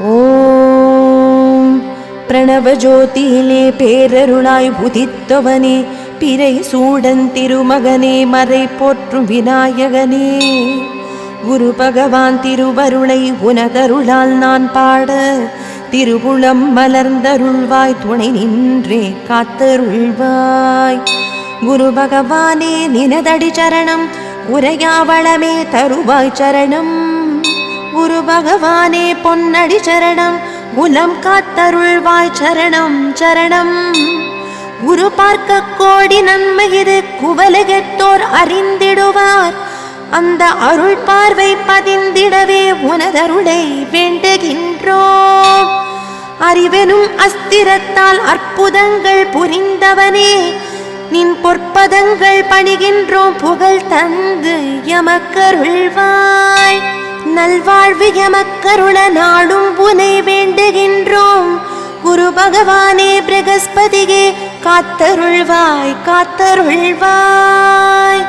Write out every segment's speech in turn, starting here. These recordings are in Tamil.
ஓம் பிரணவ ஜோதியிலே பேரருளாய் உதித்தவனே பிறை சூடன் திருமகனே மறை போற்றும் விநாயகனே. குரு பகவான் திருவருளை உனதருளால் நான் பாட திருபுலம் மலர்ந்தருள்வாய் துணை நின்றே காத்தருள்வாய். குரு பகவானே நினதடி சரணம் உரையாவளமே தருவாய் சரணம். குரு பகவானே பொன்னடி சரணம். குலம் காத்தருள்வாய் சரணம் சரணம். குரு பார்க்க கோடி நன்மை இது குவலகத்தோர் அறிந்திடுவார். அந்த அருள் பார்வை பதிந்திடவே உனதருளை வேண்டுகின்றோம். அறிவெனும் அஸ்திரத்தால் அற்புதங்கள் புரிந்தவனே நின் பொற்பதங்கள் பணிகின்றோம் புகழ் தந்து எமக்கருள்வாய். நல்வாழ்வு எமக்கருள நாடும் புனை வேண்டுகின்றோம். குரு பகவானே பிரகஸ்பதியே காத்தருள்வாய் காத்தருள்வாய்.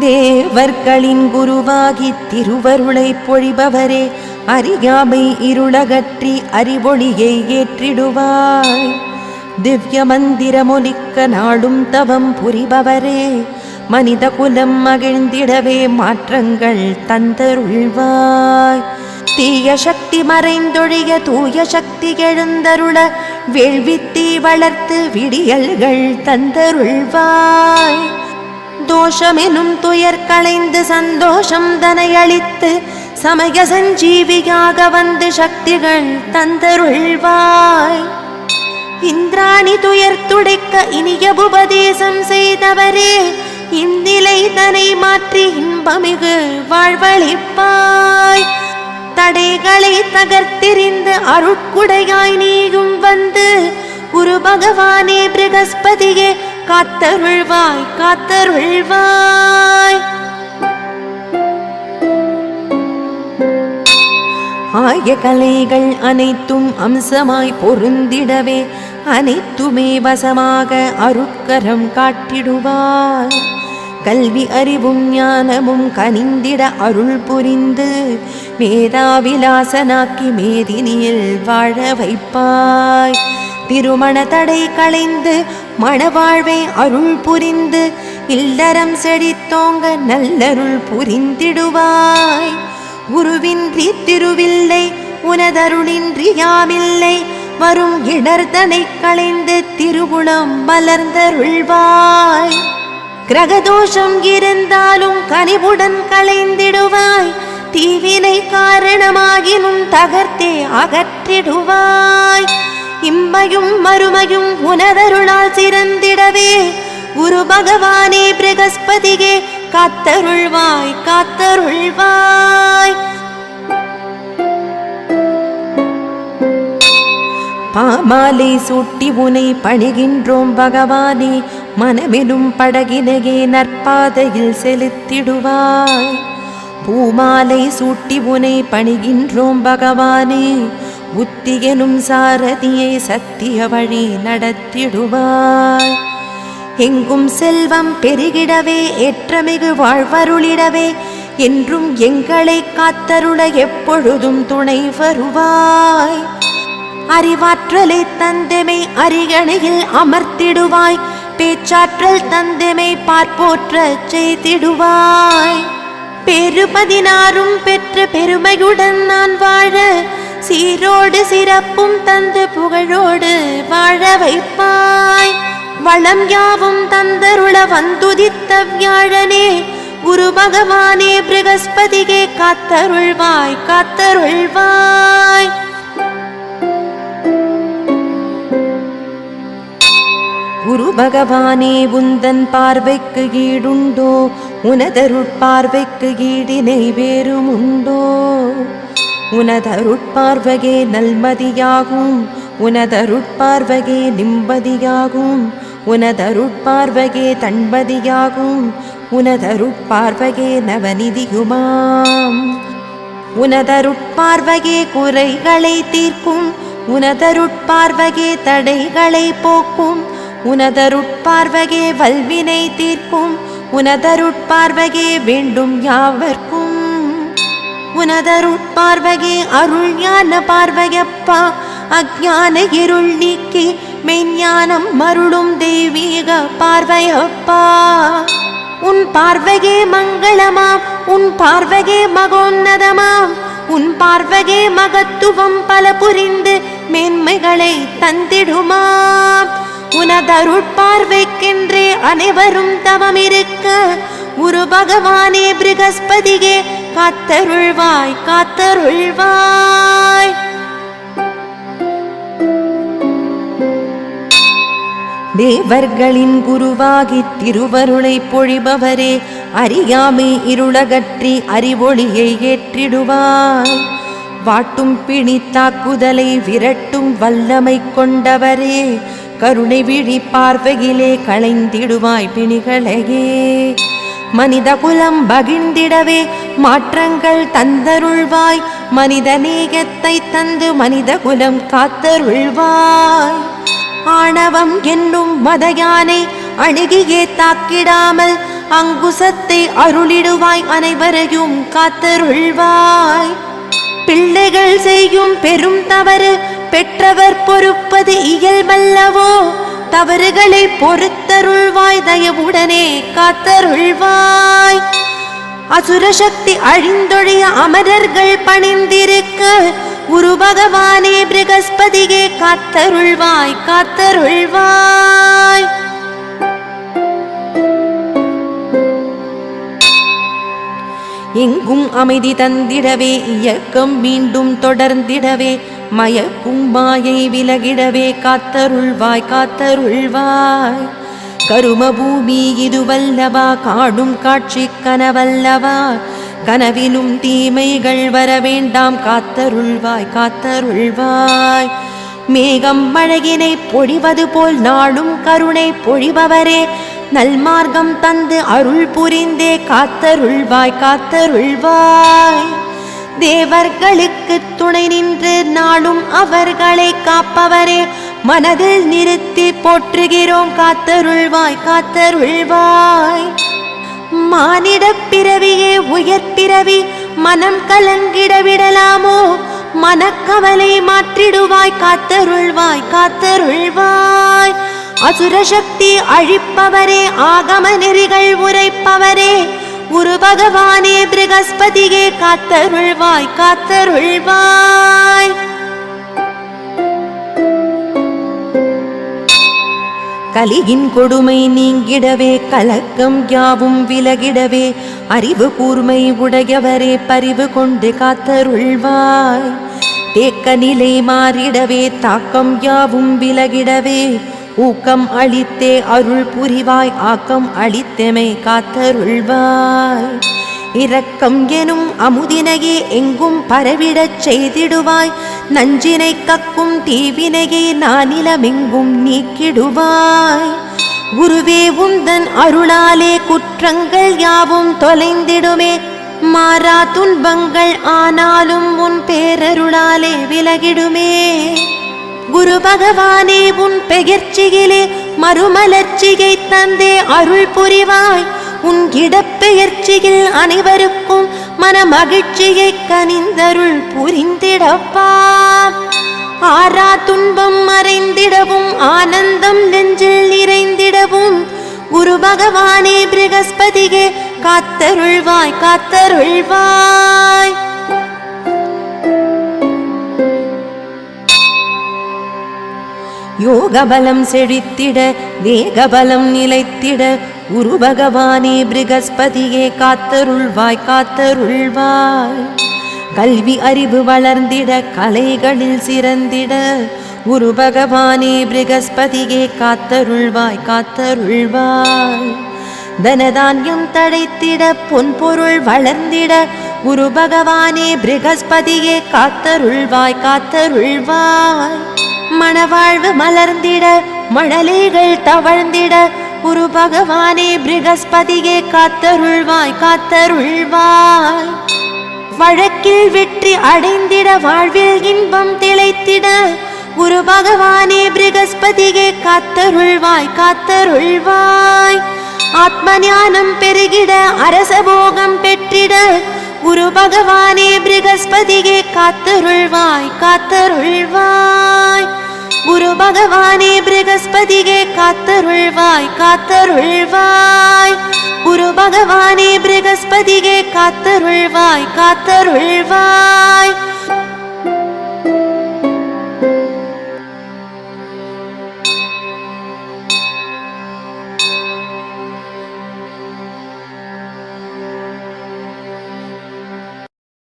தேவர்களின் குருவாகி திருவருளை பொழிபவரே அறியாமை இருளகற்றி அறிவொளியை ஏற்றிடுவாய். திவ்ய மந்திரமொலிக்க நாடும் தவம் புரிபவரே மனித குலம் மகிழ்ந்திடவே மாற்றங்கள் தந்தருள்வாய். தீய சக்தி மறைந்தொழிய தூய சக்தி எழுந்தருள வேள்வித்தீ வளர்த்து விடியல்கள் தந்தருள்வாய். தோஷமெனும் துயர் களைந்து சந்தோஷம் தனையளித்து சமய சஞ்சீவியாக வந்து சக்திகள் தந்தருள்வாய். இந்திராணி துயர் துடைக்க இனிய உபதேசம் செய்தவரே இந்நிலை தனை மாற்றி இன்பமிகு வாழ்வழிப்பாய் தடைகளை தகர்த்தெறிந்து அருட்குடையாய் நீயும் வந்து குரு பகவானே பிரகஸ்பதியே காத்தருள்வாய் காத்தருள்வாய். ஆய கலைகள் அனைத்தும் அம்சமாய் பொருந்திடவே அனைத்துமே வசமாக அருட்கரம் காட்டிடுவார். கல்வி அறிவும் ஞானமும் கனிந்திட அருள் புரிந்து மேதாவிலாசனாக்கி மேதினியில் வாழ வைப்பாய். திருமண தடை களைந்து மணவாழ்வை அருள் புரிந்து இல்லறம் செழித்தோங்க நல்லருள் புரிந்திடுவாய். குருவின்றி திருவில்லை உனதருளின்றி யாமில்லை வரும் இடர்தனை களைந்து திருகுணம் மலர்ந்தருள்வாய். கிரகதோஷம் இருந்தாலும் கனிவுடன் களைந்திடுவாய். தீவினை காரணமாகினும் தகர்த்தே அகற்றிடுவாய். இம்மையும் மறுமையும் உனதருளால் சிறந்திடவே. குரு பகவானே பிரகஸ்பதியே காத்தருள்வாய் காத்தருள்வாய். பாமாலை சூட்டி உனை பணிகின்றோம் பகவானே. மனமெனும் படகினையே நற்பாதையில் செலுத்திடுவாய். பூமாலை சூட்டி உனை பணிகின்றோம் பகவானே புத்தியெனும் சாரதியை சத்திய வழி நடத்திடுவாய். எங்கும் செல்வம் பெருகிடவே ஏற்றமிகு வாழ்வருளிடவே என்றும் எங்களை காத்தருள எப்பொழுதும் துணை வருவாய். அறிவாற்றலை தந்தமை அரிகணையில் அமர்த்திடுவாய். பேச்சாற்றல் தந்தமை பார்ப்போற்ற செய்திடுவாய். பெருமதினாரும் பெற்ற பெருமையுடன் நான் வாழ சீரோடு சிறப்பும் தந்து புகழோடு வாழ வைப்பாய். வளம் யாவும் தந்தருள வந்துதித்த வியாழனே குரு பகவானே பிரகஸ்பதிகே காத்தருள்வாய் காத்தருள்வாய். குரு பகவானே உந்தன் பார்வைக்கு ஈடுண்டோ? உனதருட்பார்வைக்கு ஈடினை வேறும் உண்டோ உனதருட்பார்வையே நல்மதியாகும். உனதருட்பார்வையே நிம்மதியாகும். உனதருட்பார்வையே தன்பதியாகும் உனதருட்பார்வையே நவநிதியுமாம். உனதருட்பார்வையே குறைகளை தீர்க்கும். உனதருட்பார்வையே தடைகளை போக்கும். உனதருட்பார்வகே வல்வினை தீர்க்கும் உனதருட்பார்வகே வேண்டும் யாவர்க்கும். உனதருட்பார்வகே அருள் ஞான பார்வையப்பா அஜான இருள் நீக்கி மெய்ஞானம் மருளும் தெய்வீக பார்வையப்பா. உன் பார்வகே மங்களமாம் உன் பார்வகே மகோன்னதமாம் உன் பார்வகே மகத்துவம் பல புரிந்து மேன்மைகளை தந்திடுமாம் உனதருட்பார்வைக்கென்றே அனைவரும் தவமிருக்க குரு பகவானே பிருகஸ்பதியே காத்தருள்வாய் காத்தருள்வாய். தேவர்களின் குருவாகி திருவருளை பொழிபவரே அறியாமை இருளகற்றி அறிவொளியை ஏற்றிடுவாய். வாட்டும் பிணி தாக்குதலை விரட்டும் வல்லமை கொண்டவரே கருணை விழி பார்வையிலே களைந்திடுவாய் பிணிகளையே. மனித குலம் பகிர்ந்திடவே மாற்றங்கள் தந்தருள்வாய். மனித நேயத்தை தந்து மனித குலம் காத்தருள்வாய். ஆணவம் என்னும் மதயானை அணுகியே தாக்கிடாமல் அங்குசத்தை அருளிடுவாய். அனைவரையும் காத்தருள்வாய். பிள்ளைகள் செய்யும் பெரும் தவறு பெற்றவர் பொறுப்பது இயல்பல்லவோ தவறுகளை பொறுத்தருள்வாய் தயவுடனே காத்தருள்வாய். அசுர சக்தி அழிந்தொழிய அமரர்கள் பணிந்திருக்க குரு பகவானே பிரகஸ்பதியே காத்தருள்வாய் காத்தருள்வாய். எங்கும் அமைதி தந்திடவே இயக்கம் மீண்டும் தொடர்ந்திடவே மயக்கும் மாயை விலகிடவே காத்தருள்வாய் காத்தருள்வாய். கரும பூமி இதுவல்லவா காடும் காட்சி கனவல்லவா. கனவிலும் தீமைகள் வர வேண்டாம் காத்தருள்வாய் காத்தருள்வாய். மேகம் மழையினை பொழிவது போல் நாளும் கருணை பொழிபவரே. நல்மார்க்கம் தந்து அருள் புரிந்தே காத்தருள்வாய் காத்தருள்வாய். தேவர்களுக்கு துணை நின்று நாளும் அவர்களை காப்பவரே. மனதில் நிறுத்தி போற்றுகிறோம் காத்தருள்வாய் காத்தருள்வாய். மானிட பிறவியே உயர் பிறவி மனம் கலங்கிட விடலாமோ? மனக்கவலை மாற்றிடுவாய் காத்தருள்வாய் காத்தருள்வாய். அசுர சக்தி அழிப்பவரே ஆகம நெறிகள் உரைப்பவரே. குரு பகவானே பிரகஸ்பதியே காத்தருள்வாய் காத்தருள்வாய். கலியின் கொடுமை நீங்கிடவே கலக்கம் யாவும் விலகிடவே அறிவு கூர்மை உடையவரே பறிவு கொண்டு காத்தருள்வாய். தேக்க நிலை மாறிடவே தாக்கம் யாவும் விலகிடவே ஊக்கம் அளித்தே அருள் புரிவாய் ஆக்கம் அளித்தமை காத்தருள்வாய். இரக்கம் எனும் அமுதினையே எங்கும் பரவிடச் செய்திடுவாய். நஞ்சினை கக்கும் தீவினையே நானிலமெங்கும் நீக்கிடுவாய். குருவே உந்தன் அருளாலே குற்றங்கள் யாவும் தொலைந்திடுமே. மாறா துன்பங்கள் ஆனாலும் உன் பேரருளாலே விலகிடுமே. குரு பகவானே உன் பெயர்ச்சியிலே மறுமலர்ச்சியை தந்தே அருள் புரிவாய். உன் இடப்பெயர்ச்சியில் அனைவருக்கும் மன மகிழ்ச்சியை கனிந்தருள் புரிந்திடப்பா. ஆறா துன்பம் மறைந்திடவும் ஆனந்தம் நெஞ்சில் நிறைந்திடவும் குரு பகவானே பிரகஸ்பதியே காத்தருள்வாய் காத்தருள்வாய். யோகபலம் செழித்திட தேகபலம் நிலைத்திட குரு பகவானே பிருகஸ்பதியே காத்தருள்வாய் காத்தருள்வாய். கல்வி அறிவு வளர்ந்திட கலைகளில் சிறந்திட குரு பகவானே பிருகஸ்பதியே காத்தருள்வாய் காத்தருள்வாய். தனதான்யம் தடைத்திட பொன்பொருள் வளர்ந்திட குரு பகவானே பிருகஸ்பதியே காத்தருள்வாய் காத்தருள்வாய். மணவாழ்வு மலர்ந்திட மழலைகள் தவழ்ந்திட குரு பகவானே பிருகஸ்பதியே காத்தருள்வாய் காத்தருள்வாய். வழக்கில் வெற்றி அடைந்திட வாழ்வில் இன்பம் திளைத்திட குரு பகவானே பிருகஸ்பதியே காத்தருள்வாய் காத்தருள்வாய். ஆத்ம ஞானம் பெருகிட அரசபோகம் பெற்றிட குரு பகவானே பிருகஸ்பதியே காத்தருள்வாய் காத்தருள்வாய். குரு பகவானே பிருகஸ்பதியே காத்தருள்வாய் காத்தருள்வாய். குரு பகவானே பிருகஸ்பதியே காத்தருள்வாய் காத்தருள்வாய்.